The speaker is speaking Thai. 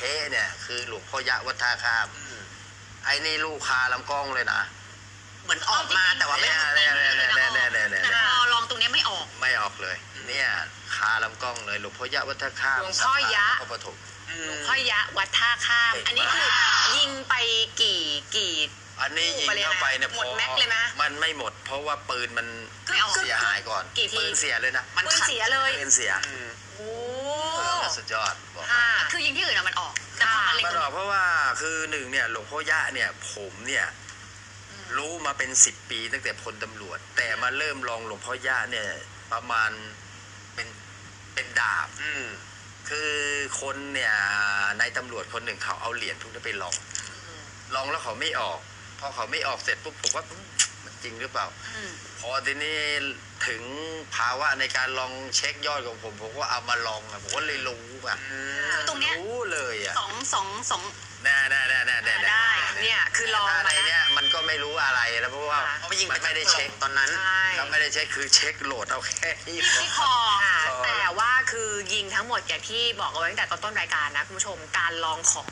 เพเนี่ย คือหลวงพ่อยะวัดท่าข้ามไอ้นี่ลูกคาลำกล้องเลยนะ เหมือนออกมาแต่ว่าไม่เนี่ยเนี่ยเนี่ยเนี่ยเนี่ยเนี่ยเนี่ย แต่เนี่ยพอลองตรงเนี้ยไม่ออก ไม่ออกเลย เนี่ยคาลำกล้องเลยหลวงพ่อยะวัดท่าข้ามหลวงพ่อยะ พระปฐมพ่อยะวัดท่าข้ามเก่งมากอันนี้คือยิงไปกี่กี่ อันนี้ยิงเข้าไปเนี่ยหมดแม็กซ์เลยไหมมันไม่หมด เพราะว่าปืนมันไม่ออกเสียหายก่อนกี่ที ปืนเสียเลยนะปืนเสียเลย ปืนเสียโอ้ สุดยอดบอก ค่ะคือยิงที่อื่นอะมันออก แต่พอมาเล็งมันออกเพราะว่าคือหนึ่งเนี่ยหลวงพ่อยะเนี่ยผมเนี่ยรู้มาเป็นสิบปีตั้งแต่พลตำรวจ แต่มาเริ่มลองหลวงพ่อยะเนี่ยประมาณเป็นเป็นดาบคือคนเนี่ยในตำรวจคนหนึ่งเขาเอาเหรียญพวกนี้ไปลองลองแล้วเขาไม่ออก พอเขาไม่ออกเสร็จปุ๊บผมว่าอืมมัน จริงหรือเปล่าอืมพอทีนี้ถึงภาวะในการลองเช็คยอดของผมผมก็เอามาลองอะผมก็เลยรู้อะคือตรงเนี้ย รู้เลยอะสองสองสอง แน่แน่แน่แน่แน่ได้เนี่ยคือลองถ้ามาในแล้วเนี้ยมันก็ไม่รู้อะไรแล้วเพราะว่าค่ะเพราะว่ายิงมันไม่ได้เช็คตอนนั้นใช่ ก็ไม่ได้เช็คคือเช็คโหลดเอาแค่นี้พอที่คอค่ะแต่ว่าคือยิงทั้งหมดอย่างที่บอกเอาไว้ตั้งแต่ตอนต้นรายการนะคุณผู้ชมการลองของ